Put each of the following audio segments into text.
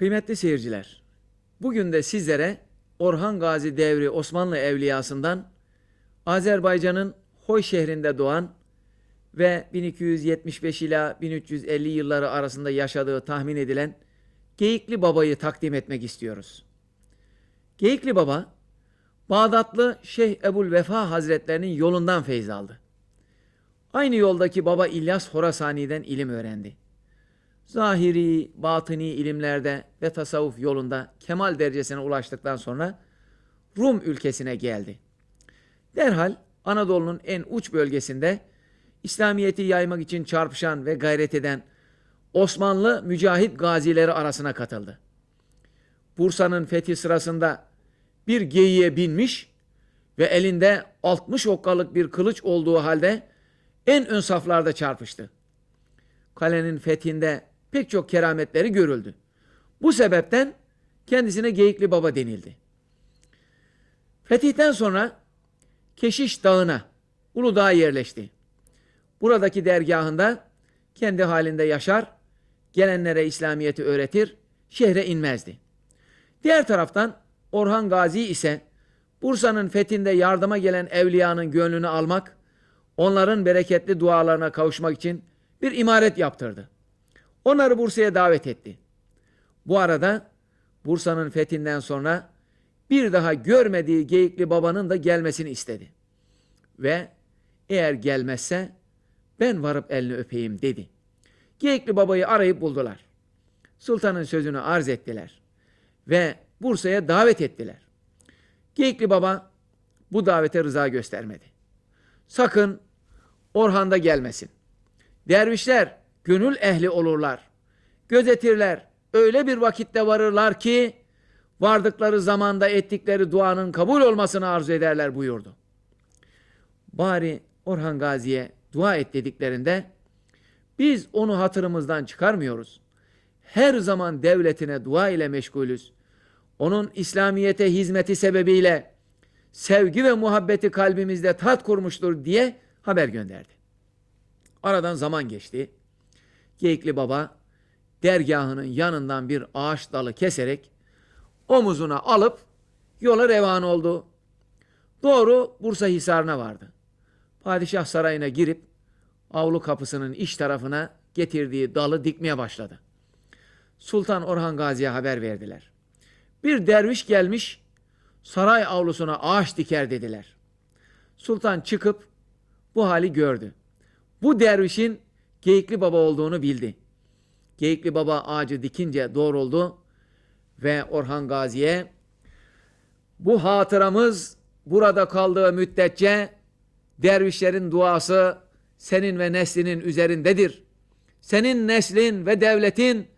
Kıymetli seyirciler, bugün de sizlere Orhan Gazi devri Osmanlı evliyasından Azerbaycan'ın Hoy şehrinde doğan ve 1275 ila 1350 yılları arasında yaşadığı tahmin edilen Geyikli Baba'yı takdim etmek istiyoruz. Geyikli Baba, Bağdatlı Şeyh Ebul Vefa Hazretlerinin yolundan feyz aldı. Aynı yoldaki Baba İlyas Horasani'den ilim öğrendi. Zahiri, batıni ilimlerde ve tasavvuf yolunda kemal derecesine ulaştıktan sonra Rum ülkesine geldi. Derhal Anadolu'nun en uç bölgesinde İslamiyet'i yaymak için çarpışan ve gayret eden Osmanlı mücahit gazileri arasına katıldı. Bursa'nın fethi sırasında bir geyiğe binmiş ve elinde 60 okkalık bir kılıç olduğu halde en ön saflarda çarpıştı. Kalenin fethinde pek çok kerametleri görüldü. Bu sebepten kendisine Geyikli Baba denildi. Fetihten sonra Keşiş Dağı'na, Uludağ'a yerleşti. Buradaki dergahında kendi halinde yaşar, gelenlere İslamiyet'i öğretir, şehre inmezdi. Diğer taraftan Orhan Gazi ise Bursa'nın fethinde yardıma gelen evliyanın gönlünü almak, onların bereketli dualarına kavuşmak için bir imaret yaptırdı. Onları Bursa'ya davet etti. Bu arada Bursa'nın fethinden sonra bir daha görmediği Geyikli Baba'nın da gelmesini istedi. Ve eğer gelmezse ben varıp elini öpeyim dedi. Geyikli Baba'yı arayıp buldular. Sultanın sözünü arz ettiler. Ve Bursa'ya davet ettiler. Geyikli Baba bu davete rıza göstermedi. Sakın Orhan'da gelmesin. Dervişler gönül ehli olurlar. Gözetirler. Öyle bir vakitte varırlar ki vardıkları zamanda ettikleri duanın kabul olmasını arzu ederler buyurdu. Bari Orhan Gazi'ye dua et dediklerinde biz onu hatırımızdan çıkarmıyoruz. Her zaman devletine dua ile meşgulüz. Onun İslamiyete hizmeti sebebiyle sevgi ve muhabbeti kalbimizde tat kurmuştur diye haber gönderdi. Aradan zaman geçti. Geyikli Baba dergahının yanından bir ağaç dalı keserek omuzuna alıp yola revan oldu. Doğru Bursa Hisarı'na vardı. Padişah sarayına girip avlu kapısının iç tarafına getirdiği dalı dikmeye başladı. Sultan Orhan Gazi'ye haber verdiler. Bir derviş gelmiş saray avlusuna ağaç diker dediler. Sultan çıkıp bu hali gördü. Bu dervişin Geyikli Baba olduğunu bildi. Geyikli Baba ağacı dikince doğruldu ve Orhan Gazi'ye bu hatıramız burada kaldığı müddetçe dervişlerin duası senin ve neslinin üzerindedir. Senin neslin ve devletin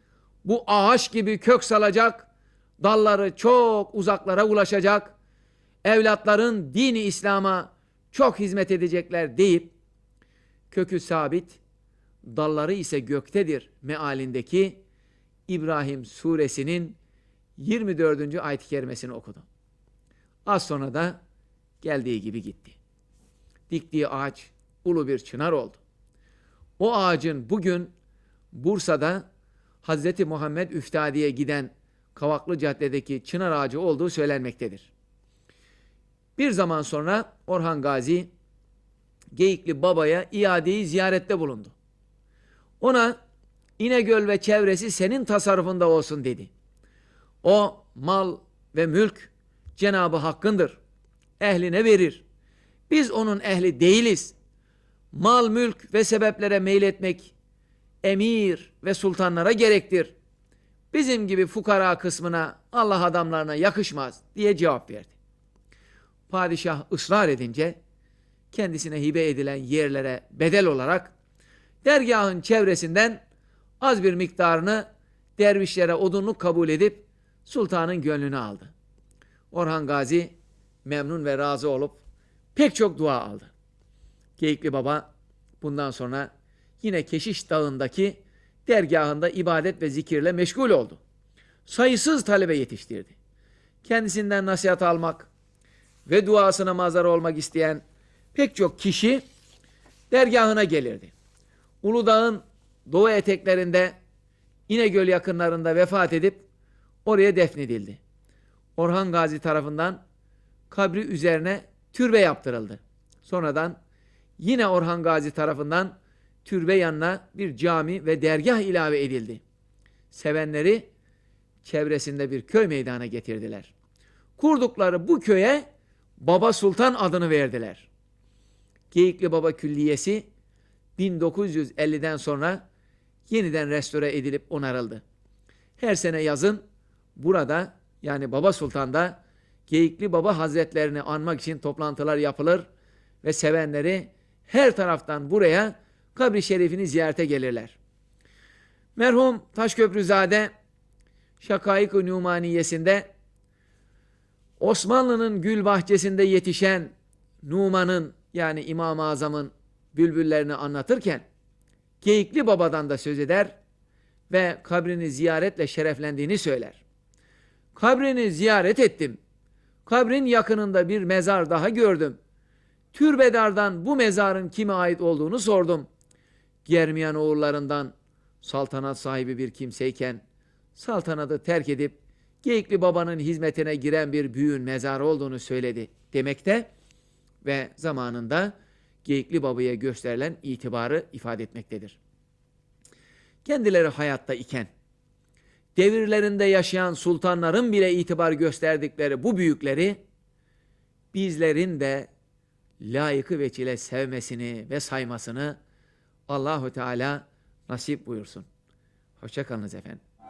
bu ağaç gibi kök salacak, dalları çok uzaklara ulaşacak, evlatların dini İslam'a çok hizmet edecekler deyip kökü sabit, dalları ise göktedir mealindeki İbrahim suresinin 24. ayet-i kerimesini okudu. Az sonra da geldiği gibi gitti. Diktiği ağaç ulu bir çınar oldu. O ağacın bugün Bursa'da Hazreti Muhammed Üftadi'ye giden Kavaklı Cadde'deki çınar ağacı olduğu söylenmektedir. Bir zaman sonra Orhan Gazi Geyikli Baba'ya iadeyi ziyarette bulundu. Ona İnegöl ve çevresi senin tasarrufunda olsun dedi. O mal ve mülk Cenabı Hakk'ındır. Ehline verir. Biz onun ehli değiliz. Mal, mülk ve sebeplere meyletmek emir ve sultanlara gerektir. Bizim gibi fukara kısmına Allah adamlarına yakışmaz diye cevap verdi. Padişah ısrar edince kendisine hibe edilen yerlere bedel olarak dergahın çevresinden az bir miktarını dervişlere odunluk kabul edip sultanın gönlünü aldı. Orhan Gazi memnun ve razı olup pek çok dua aldı. Geyikli Baba bundan sonra yine Keşiş Dağı'ndaki dergahında ibadet ve zikirle meşgul oldu. Sayısız talebe yetiştirdi. Kendisinden nasihat almak ve duasına mazhar olmak isteyen pek çok kişi dergahına gelirdi. Uludağ'ın doğu eteklerinde İnegöl yakınlarında vefat edip oraya defnedildi. Orhan Gazi tarafından kabri üzerine türbe yaptırıldı. Sonradan yine Orhan Gazi tarafından türbe yanına bir cami ve dergah ilave edildi. Sevenleri çevresinde bir köy meydana getirdiler. Kurdukları bu köye Baba Sultan adını verdiler. Geyikli Baba Külliyesi 1950'den sonra yeniden restore edilip onarıldı. Her sene yazın burada yani Baba Sultan'da Geyikli Baba Hazretlerini anmak için toplantılar yapılır ve sevenleri her taraftan buraya kabri şerifini ziyarete gelirler. Merhum Taşköprüzade Şakaik-ı Numaniyesinde Osmanlı'nın gül bahçesinde yetişen Numan'ın yani İmam-ı Azam'ın bülbüllerini anlatırken Geyikli Baba'dan da söz eder ve kabrini ziyaretle şereflendiğini söyler. Kabrini ziyaret ettim. Kabrin yakınında bir mezar daha gördüm. Türbedardan bu mezarın kime ait olduğunu sordum. Germiyan oğullarından saltanat sahibi bir kimseyken saltanatı terk edip Geyikli Baba'nın hizmetine giren bir büyüğün mezarı olduğunu söyledi demekte ve zamanında Geyikli Baba'ya gösterilen itibarı ifade etmektedir. Kendileri hayatta iken devirlerinde yaşayan sultanların bile itibar gösterdikleri bu büyükleri bizlerin de layıkı veçile sevmesini ve saymasını Allahu Teala nasip buyursun. Hoşçakalınız efendim.